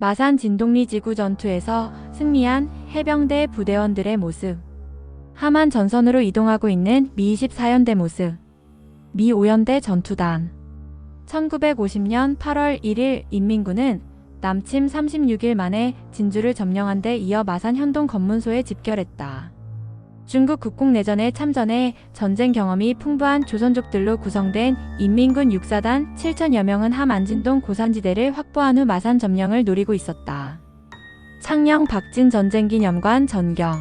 마산 진동리 지구 전투에서 승리한 해병대 부대원들의 모습. 하만 전선으로 이동하고 있는 미 24연대 모습. 미 5연대 전투단. 1950년 8월 1일 인민군은 남침 36일 만에 진주를 점령한 데 이어 마산 현동 검문소에 집결했다. 중국 국공 내전에 참전해 전쟁 경험이 풍부한 조선족들로 구성된 인민군 육사단 7천여 명은 함 안진동 고산지대를 확보한 후 마산 점령을 노리고 있었다. 창녕 박진 전쟁 기념관 전경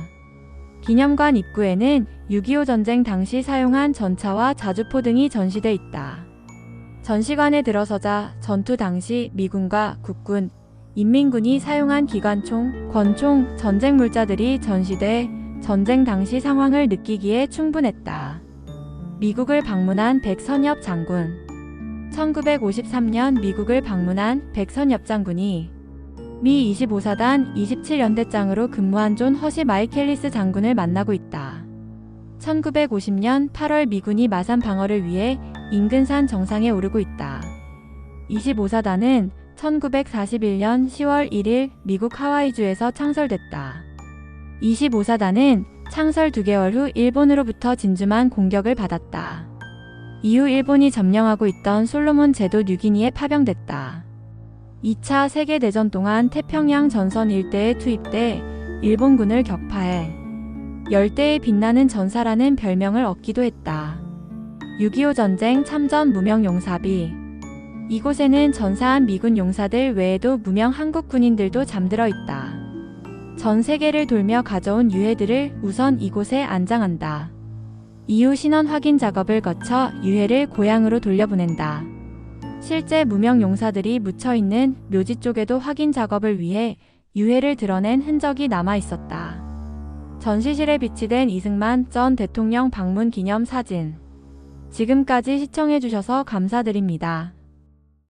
기념관 입구에는 6.25 전쟁 당시 사용한 전차와 자주포 등이 전시돼 있다. 전시관에 들어서자 전투 당시 미군과 국군, 인민군이 사용한 기관총, 권총, 전쟁 물자들이 전시돼 전쟁 당시 상황을 느끼기에 충분했다. 미국을 방문한 백선엽 장군 1953년 미국을 방문한 백선엽 장군이 미 25사단 27연대장으로 근무한 존 허시 마이켈리스 장군을 만나고 있다. 1950년 8월 미군이 마산 방어를 위해 인근산 정상에 오르고 있다. 25사단은 1941년 10월 1일 미국 하와이주에서 창설됐다. 25사단은 창설 2개월 후 일본으로부터 진주만 공격을 받았다. 이후 일본이 점령하고 있던 솔로몬 제도 뉴기니에 파병됐다. 2차 세계대전 동안 태평양 전선 일대에 투입돼 일본군을 격파해 열대에 빛나는 전사라는 별명을 얻기도 했다. 6.25 전쟁 참전 무명 용사비 이곳에는 전사한 미군 용사들 외에도 무명 한국 군인들도 잠들어 있다. 전 세계를 돌며 가져온 유해들을 우선 이곳에 안장한다. 이후 신원 확인 작업을 거쳐 유해를 고향으로 돌려보낸다. 실제 무명 용사들이 묻혀 있는 묘지 쪽에도 확인 작업을 위해 유해를 드러낸 흔적이 남아 있었다. 전시실에 비치된 이승만 전 대통령 방문 기념 사진. 지금까지 시청해주셔서 감사드립니다.